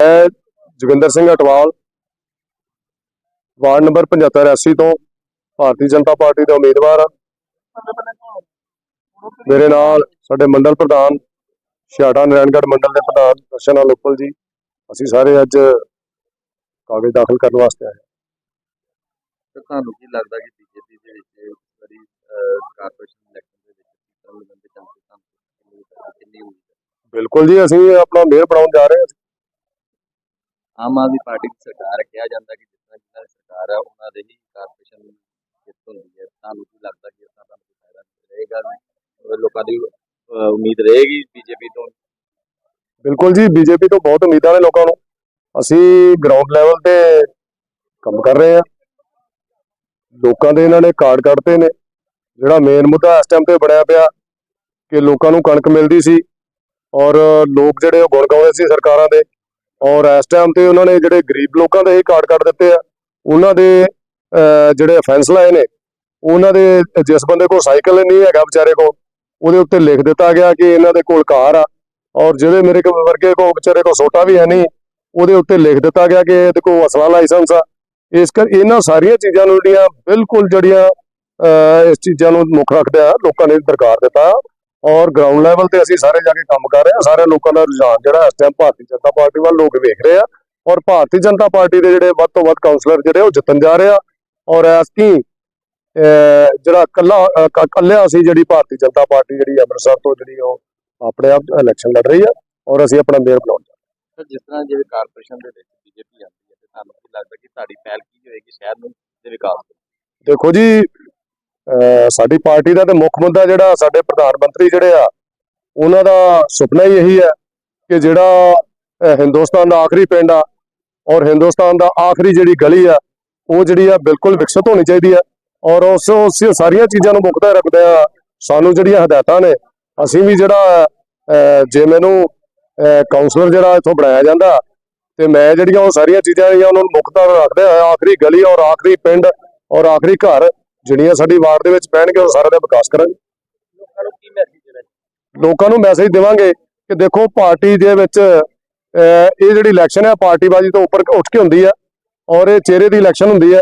ਮੈਂ Joginder Singh Atwal ward number 75 80 ਤੋਂ ਭਾਰਤੀ Janata party ਦਾ ਉਮੀਦਵਾਰ ਹਾਂ ਮੇਰੇ ਨਾਲ ਸਾਡੇ ਮੰਡਲ ਪ੍ਰਧਾਨ ਛਿਆਟਾ ਨਾਰਾਇਣਗੜ੍ਹ ਮੰਡਲ ਦੇ ਪ੍ਰਧਾਨ ਦਰਸ਼ਨ ਉਪਲ ਜੀ। ਅਸੀਂ ਸਾਰੇ ਅੱਜ ਕਾਗਜ਼ ਦਾਖਲ ਕਰਨ ਵਾਸਤੇ ਆਏ। ਤੁਹਾਨੂੰ ਕੀ ਲੱਗਦਾ ਕਿ ਬੀਜੇਪੀ ਦੇ ਵਿੱਚ ਇਸ ਵਾਰੀ ਕਾਰਪੋਰੇਸ਼ਨ ਇਲੈਕਸ਼ਨ ਦੇ ਵਿੱਚ ਕਿੰਨਾ ਚਾਂਸਸ ਹਨ ਬਿਲਕੁਲ ਜੀ ਅਸੀਂ ਆਪਣਾ ਮੇਅਰ ਬਣਾਉਣ ਜਾ ਰਹੇ ਆਮ ਆਦਮੀ ਪਾਰਟੀ ਦੀ ਸਰਕਾਰ ਕਿਹਾ ਜਾਂਦਾ ਕਿ ਜਿਸ ਤਰ੍ਹਾਂ ਜਿਨ੍ਹਾਂ ਦੀ ਸਰਕਾਰ ਹੈ ਉਹਨਾਂ ਦੇ ਹੀ ਕਾਰਪੋਰੇਸ਼ਨ ਜਿੱਤ ਹੁੰਦੀ ਹੈ। ਤੁਹਾਨੂੰ ਕੀ ਲੱਗਦਾ ਕਿ ਇਸ ਦਾ ਫਾਇਦਾ ਰਹੇਗਾ? ਲੋਕਾਂ ਦੀ ਉਮੀਦ ਰਹੇਗੀ ਬੀਜੇਪੀ ਤੋਂ? ਬਿਲਕੁਲ ਜੀ, ਬੀਜੇਪੀ ਤੋਂ ਬਹੁਤ ਉਮੀਦਾਂ ਨੇ ਲੋਕਾਂ ਨੂੰ। ਅਸੀਂ ਗਰਾਊਂਡ ਲੈਵਲ ਤੇ ਕੰਮ ਕਰ ਰਹੇ ਹਾਂ ਲੋਕਾਂ ਦੇ ਇਹਨਾਂ ਨੇ ਕਾਰਡ ਕੱਢਤੇ ਨੇ। ਜਿਹੜਾ ਮੇਨ ਮੁੱਦਾ ਇਸ ਟਾਈਮ ਤੇ ਬਣਿਆ ਪਿਆ ਕਿ ਲੋਕਾਂ ਨੂੰ ਕਣਕ ਮਿਲਦੀ ਸੀ ਔਰ ਲੋਕ ਜਿਹੜੇ ਉਹ ਗੁਣ ਗਾਉਂਦੇ ਸੀ ਸਰਕਾਰਾਂ ਦੇ ਔਰ ਇਸ ਟਾਈਮ ਤੇ ਉਹਨਾਂ ਨੇ ਜਿਹੜੇ ਗਰੀਬ ਲੋਕਾਂ ਦੇ ਹੀ ਕਾਰਡ ਕੱਢ ਦਿੱਤੇ ਆ ਉਹਨਾਂ ਦੇ ਅਹ, ਜਿਹੜੇ ਅਫੈਂਸ ਲਾਏ ਨੇ ਉਹਨਾਂ ਦੇ ਜਿਸ ਬੰਦੇ ਕੋਲ ਸਾਈਕਲ ਨਹੀਂ ਹੈਗਾ ਵਿਚਾਰੇ ਕੋਲ ਉਹਦੇ ਉੱਤੇ ਲਿਖ ਦਿੱਤਾ ਗਿਆ ਕਿ ਇਹਨਾਂ ਦੇ ਕੋਲ ਕਾਰ ਆ ਔਰ ਜਿਹੜੇ ਮੇਰੇ ਕੋਲ ਵਰਗੇ ਕੋਲ ਵਿਚਾਰੇ ਕੋਲ ਸੋਟਾ ਵੀ ਹੈ ਨਹੀਂ ਉਹਦੇ ਉੱਤੇ ਲਿਖ ਦਿੱਤਾ ਗਿਆ ਕਿ ਇਹਦੇ ਕੋਲ ਅਸਲਾ ਲਾਇਸੈਂਸ ਆ। ਇਸ ਕਰ ਇਹਨਾਂ ਸਾਰੀਆਂ ਚੀਜ਼ਾਂ ਨੂੰ ਜਿਹੜੀਆਂ ਬਿਲਕੁਲ ਜਿਹੜੀਆਂ ਅਹ, ਇਸ ਚੀਜ਼ਾਂ ਨੂੰ ਮੁੱਖ ਰੱਖਦੇ ਆ ਲੋਕਾਂ ਨੇ ਦਰਕਾਰ ਦਿੱਤਾ। ਔਰ ਗਰਾਊਂਡ ਲੈਵਲ ਤੇ ਅਸੀਂ ਸਾਰੇ ਜਾ ਕੇ ਕੰਮ ਕਰ ਰਹੇ ਹਾਂ। ਸਾਰੇ ਲੋਕਾਂ ਦਾ ਰੁਝਾਨ ਜਿਹੜਾ ਇਸ ਟਾਈਮ ਭਾਰਤੀ ਜਨਤਾ ਪਾਰਟੀ ਵੱਲ ਲੋਕ ਵੇਖ ਰਹੇ ਆ। ਔਰ ਭਾਰਤੀ ਜਨਤਾ ਪਾਰਟੀ ਦੇ ਜਿਹੜੇ ਵੱਧ ਤੋਂ ਵੱਧ ਕਾਉਂਸਲਰ ਜਿਹੜੇ ਉਹ ਜਿੱਤਣ ਜਾ ਰਹੇ ਆ। ਔਰ ਐਸਕੀ ਜਿਹੜਾ ਕੱਲਾ ਕੱਲਿਆ ਸੀ ਜਿਹੜੀ ਭਾਰਤੀ ਜਨਤਾ ਪਾਰਟੀ ਜਿਹੜੀ ਅੰਮ੍ਰਿਤਸਰ ਤੋਂ ਜਿਹੜੀ ਉਹ ਆਪਣੇ ਆਪ ਇਲੈਕਸ਼ਨ ਲੜ ਰਹੀ ਆ ਔਰ ਅਸੀਂ ਆਪਣਾ ਮੇਅਰ ਬਣਾਉਣ ਤਾਂ ਜਿਸ ਤਰ੍ਹਾਂ ਜਿਵੇਂ ਕਾਰਪੋਰੇਸ਼ਨ ਦੇ ਵਿੱਚ ਬੀਜੇਪੀ ਆਉਂਦੀ ਹੈ ਤੇ ਤੁਹਾਨੂੰ ਕੀ ਲੱਗਦਾ ਕਿ ਤੁਹਾਡੀ ਪਹਿਲ ਕੀ ਹੋਏਗੀ ਸ਼ਹਿਰ ਨੂੰ ਦੇ ਵਿਕਾਸ? ਦੇਖੋ ਜੀ ਸਾਡੀ ਪਾਰਟੀ ਦਾ ਤੇ ਮੁੱਖ ਮੁੱਦਾ ਜਿਹੜਾ ਸਾਡੇ ਪ੍ਰਧਾਨ ਮੰਤਰੀ ਜਿਹੜੇ ਆ, ਉਹਨਾਂ ਦਾ ਸੁਪਨਾ ਹੀ ਇਹੀ ਹੈ ਕਿ ਜਿਹੜਾ ਹਿੰਦੁਸਤਾਨ ਦਾ ਆਖਰੀ ਪਿੰਡ ਆ ਔਰ ਹਿੰਦੁਸਤਾਨ ਦਾ ਆਖਰੀ ਜਿਹੜੀ ਗਲੀ ਆ, ਉਹ ਜਿਹੜੀ ਆ ਬਿਲਕੁਲ ਵਿਕਸਿਤ ਹੋਣੀ ਚਾਹੀਦੀ ਆ ਔਰ ਉਸ ਉਸ ਸਾਰੀਆਂ ਚੀਜ਼ਾਂ ਨੂੰ ਮੁੱਖਦਾ ਰੱਖਦੇ ਆ, ਸਾਨੂੰ ਜਿਹੜੀਆਂ ਹਦਾਇਤਾਂ ਨੇ, ਅਸੀਂ ਵੀ ਜਿਹੜਾ, ਅਹ ਜੇ ਮੈਨੂੰ ਕਾਉਂਸਲਰ ਜਿਹੜਾ ਇੱਥੋਂ ਬਣਾਇਆ ਜਾਂਦਾ ਤੇ ਮੈਂ ਜਿਹੜੀਆਂ ਉਹ ਸਾਰੀਆਂ ਚੀਜ਼ਾਂ ਜਿਹੜੀਆਂ ਉਹਨਾਂ ਨੂੰ ਮੁੱਖਦਾ ਰੱਖਦੇ ਹੋਏ ਆਖਰੀ ਗਲੀ ਔਰ ਆਖਰੀ ਪਿੰਡ ਔਰ ਆਖਰੀ ਘਰ ਜਿਹੜੀਆਂ ਸਾਡੀ ਵਾਰਡ ਦੇ ਵਿੱਚ ਪੈਣਗੇ ਉਹ ਸਾਰਿਆਂ ਦਾ ਵਿਕਾਸ ਕਰਾਂਗੇ। ਲੋਕਾਂ ਨੂੰ ਕੀ ਮੈਸੇਜ ਦੇਣਾ ਲੋਕਾਂ ਨੂੰ ਮੈਸੇਜ ਦੇਵਾਂਗੇ ਕਿ ਦੇਖੋ ਪਾਰਟੀ ਦੇ ਵਿੱਚ ਇਹ ਜਿਹੜੀ ਇਲੈਕਸ਼ਨ ਹੈ ਪਾਰਟੀਬਾਜ਼ੀ ਤੋਂ ਉੱਪਰ ਉੱਠ ਕੇ ਹੁੰਦੀ ਹੈ ਔਰ ਇਹ ਚਿਹਰੇ ਦੀ ਇਲੈਕਸ਼ਨ ਹੁੰਦੀ ਹੈ।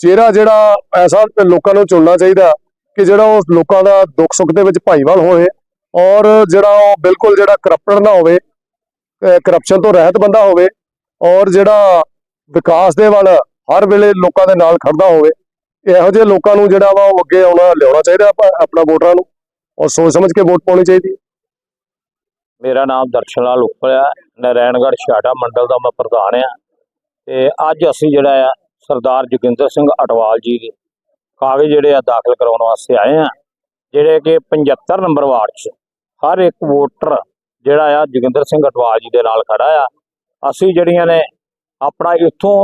ਚਿਹਰਾ ਜਿਹੜਾ ਐਸਾ ਲੋਕਾਂ ਨੂੰ ਚੁਣਨਾ ਚਾਹੀਦਾ ਕਿ ਜਿਹੜਾ ਉਹ ਲੋਕਾਂ ਦਾ ਦੁੱਖ ਸੁੱਖ ਦੇ ਵਿੱਚ ਭਾਈਵਾਲ ਹੋਵੇ ਔਰ ਜਿਹੜਾ ਉਹ ਬਿਲਕੁਲ ਜਿਹੜਾ ਕਰਪਟਡ ਨਾ ਹੋਵੇ ਕਰਪਸ਼ਨ ਤੋਂ ਰਹਿਤ ਬੰਦਾ ਹੋਵੇ ਔਰ ਜਿਹੜਾ ਵਿਕਾਸ ਦੇ ਵੱਲ ਹਰ ਵੇਲੇ ਲੋਕਾਂ ਦੇ ਨਾਲ ਖੜਦਾ ਹੋਵੇ। ਇਹੋ ਜਿਹੇ ਲੋਕਾਂ ਨੂੰ ਜਿਹੜਾ ਵਾ ਉਹ ਅੱਗੇ ਆਉਣਾ, ਲਿਆਉਣਾ ਚਾਹੀਦਾ ਆਪਣਾ ਵੋਟਰਾਂ ਨੂੰ ਔਰ ਸੋਚ ਸਮਝ ਕੇ ਵੋਟ ਪਾਉਣੀ ਚਾਹੀਦੀ ਮੇਰਾ ਨਾਮ ਦਰਸ਼ਨ ਲਾਲ ਉੱਪਲ ਹੈ ਨਾਰਾਇਣਗੜ੍ਹ ਛਾੜਾ ਮੰਡਲ ਦਾ ਮੈਂ ਪ੍ਰਧਾਨ ਆ। ਤੇ ਅੱਜ ਅਸੀਂ ਜਿਹੜਾ ਆ ਸਰਦਾਰ ਜੋਗਿੰਦਰ ਸਿੰਘ ਅਟਵਾਲ ਜੀ ਦੇ ਕਾਗਜ਼ ਜਿਹੜੇ ਆ ਦਾਖਲ ਕਰਾਉਣ ਵਾਸਤੇ ਆਏ ਆ, ਜਿਹੜੇ ਕਿ 75 ਨੰਬਰ ਵਾਰਡ 'ਚ ਹਰ ਇੱਕ ਵੋਟਰ ਜਿਹੜਾ ਆ ਜੋਗਿੰਦਰ ਸਿੰਘ ਅਟਵਾਲ ਜੀ ਦੇ ਨਾਲ ਖੜਾ ਆ। ਅਸੀਂ ਜਿਹੜੀਆਂ ਨੇ ਆਪਣਾ ਇੱਥੋਂ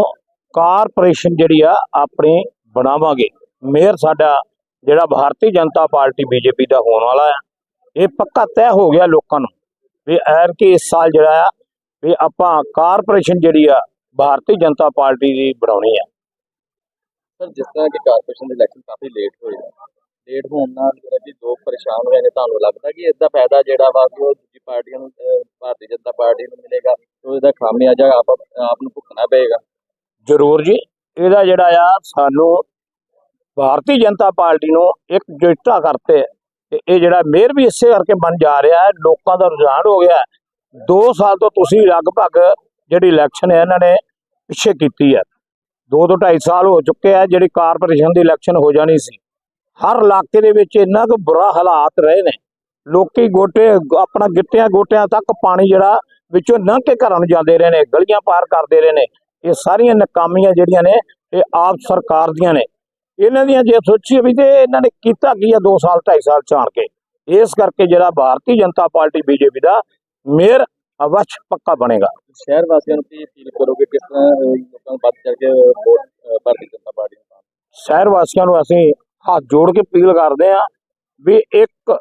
ਕਾਰਪੋਰੇਸ਼ਨ ਜਿਹੜੀ ਆ ਆਪਣੀ ਬਣਾਵਾਂਗੇ। ਮੇਅਰ ਸਾਡਾ ਜਿਹੜਾ ਭਾਰਤੀ ਜਨਤਾ ਪਾਰਟੀ ਬੀਜੇਪੀ ਦਾ ਹੋਣ ਵਾਲਾ ਆ ਇਹ ਪੱਕਾ ਤੈਅ ਹੋ ਗਿਆ ਲੋਕਾਂ ਨੂੰ ਵੀ ਐਰ ਕਿ ਇਸ ਸਾਲ ਜਿਹੜਾ ਆ ਵੀ ਆਪਾਂ ਕਾਰਪੋਰੇਸ਼ਨ ਜਿਹੜੀ ਆ ਭਾਰਤੀ ਜਨਤਾ ਪਾਰਟੀ ਦੀ ਬਣਾਉਣੀ ਆ। ਸਰ ਜਿਸ ਤਰ੍ਹਾਂ ਕਿ ਕਾਰਪੋਰੇਸ਼ਨ ਦੇ ਇਲੈਕਸ਼ਨ ਕਾਫੀ ਲੇਟ ਹੋਏ ਲੇਟ ਹੋਣ ਨਾਲ ਜਿਹੜਾ ਕਿ ਲੋਕ ਪਰੇਸ਼ਾਨ ਹੋਏ ਨੇ ਤੁਹਾਨੂੰ ਲੱਗਦਾ ਕਿ ਇਸਦਾ ਫਾਇਦਾ ਜਿਹੜਾ ਵਾ ਉਹ ਦੂਜੀ ਪਾਰਟੀਆਂ ਨੂੰ ਭਾਰਤੀ ਜਨਤਾ ਪਾਰਟੀ ਨੂੰ ਮਿਲੇਗਾ ਤੇ ਇਹਦਾ ਖਾਮਿਆਜਾ ਆਪ ਆਪ ਨੂੰ ਭੁਗਤਣਾ ਪਏਗਾ? ਜ਼ਰੂਰ ਜੀ। ਇਹਦਾ ਜਿਹੜਾ ਆ, ਸਾਨੂੰ ਭਾਰਤੀ ਜਨਤਾ ਪਾਰਟੀ ਨੂੰ ਇੱਕ ਜੁਟਾ ਕਰਤੇ। ਤੇ ਇਹ ਜਿਹੜਾ ਮੇਅਰ ਵੀ ਇਸੇ ਕਰਕੇ ਬਣ ਜਾ ਰਿਹਾ ਹੈ, ਲੋਕਾਂ ਦਾ ਰੁਝਾਨ ਹੋ ਗਿਆ 2 ਸਾਲ ਤੋਂ ਤੁਸੀਂ ਲਗਭਗ ਜਿਹੜੀ ਇਲੈਕਸ਼ਨ ਹੈ, ਇਹਨਾਂ ਨੇ ਪਿੱਛੇ ਕੀਤੀ ਹੈ। 2 ਤੋਂ 2.5 ਸਾਲ ਹੋ ਚੁੱਕੇ ਆ ਜਿਹੜੀ ਕਾਰਪੋਰੇਸ਼ਨ ਦੀ ਇਲੈਕਸ਼ਨ ਹੋ ਜਾਣੀ ਸੀ। ਹਰ ਇਲਾਕੇ ਦੇ ਵਿੱਚ ਇੰਨਾ ਕੁ ਬੁਰਾ ਹਾਲਾਤ ਰਹੇ ਨੇ। ਲੋਕੀ ਗੋਟੇ, ਆਪਣਾ ਗਿੱਟਿਆਂ ਗੋਟਿਆਂ ਤੱਕ ਪਾਣੀ ਜਿਹੜਾ ਵਿੱਚੋਂ ਲੰਘ ਕੇ ਘਰਾਂ ਨੂੰ ਜਾਂਦੇ ਰਹੇ ਨੇ, ਗਲੀਆਂ ਪਾਰ ਕਰਦੇ ਰਹੇ ਨੇ। ਇਹ ਸਾਰੀਆਂ ਨਕਾਮੀਆਂ ਜਿਹੜੀਆਂ ਨੇ ਇਹ ਆਪ ਸਰਕਾਰ ਦੀਆਂ ਨੇ। ਇਹਨਾਂ ਦੀਆਂ ਜੇ ਸੋਚੀਏ ਵੀ ਤੇ ਇਹਨਾਂ ਨੇ ਕੀਤਾ ਕੀ ਆ 2 ਸਾਲ 2.5 ਸਾਲ ਚਾਣ ਕੇ? ਇਸ ਕਰਕੇ ਜਿਹੜਾ ਭਾਰਤੀ ਜਨਤਾ ਪਾਰਟੀ ਬੀਜੇਪੀ ਦਾ ਮੇਅਰ ਅਵਸ਼ ਪੱਕਾ ਬਣੇਗਾ। ਸ਼ਹਿਰ ਵਾਸੀਆਂ ਨੂੰ ਕੀ ਅਪੀਲ ਕਰੋਗੇ ਕਿਸ ਤਰ੍ਹਾਂ ਲੋਕਾਂ ਨੂੰ ਵੱਧ ਚੜ ਕੇ ਵੋਟ ਭਾਰਤੀ ਜਨਤਾ ਪਾਰਟੀ ਨੂੰ ਸ਼ਹਿਰ ਵਾਸੀਆਂ ਨੂੰ ਅਸੀਂ ਹੱਥ ਜੋੜ ਕੇ ਅਪੀਲ ਕਰਦੇ ਹਾਂ ਵੀ ਇੱਕ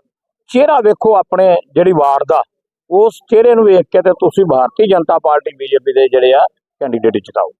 ਚਿਹਰਾ ਵੇਖੋ ਆਪਣੇ ਜਿਹੜੀ ਵਾਰਡ ਦਾ। ਉਸ ਚਿਹਰੇ ਨੂੰ ਵੇਖ ਕੇ ਤੇ ਤੁਸੀਂ ਭਾਰਤੀ ਜਨਤਾ ਪਾਰਟੀ ਬੀਜੇਪੀ ਦੇ ਜਿਹੜੇ ਆ ਕੈਂਡੀਡੇਟ ਜਿਤਾਓ।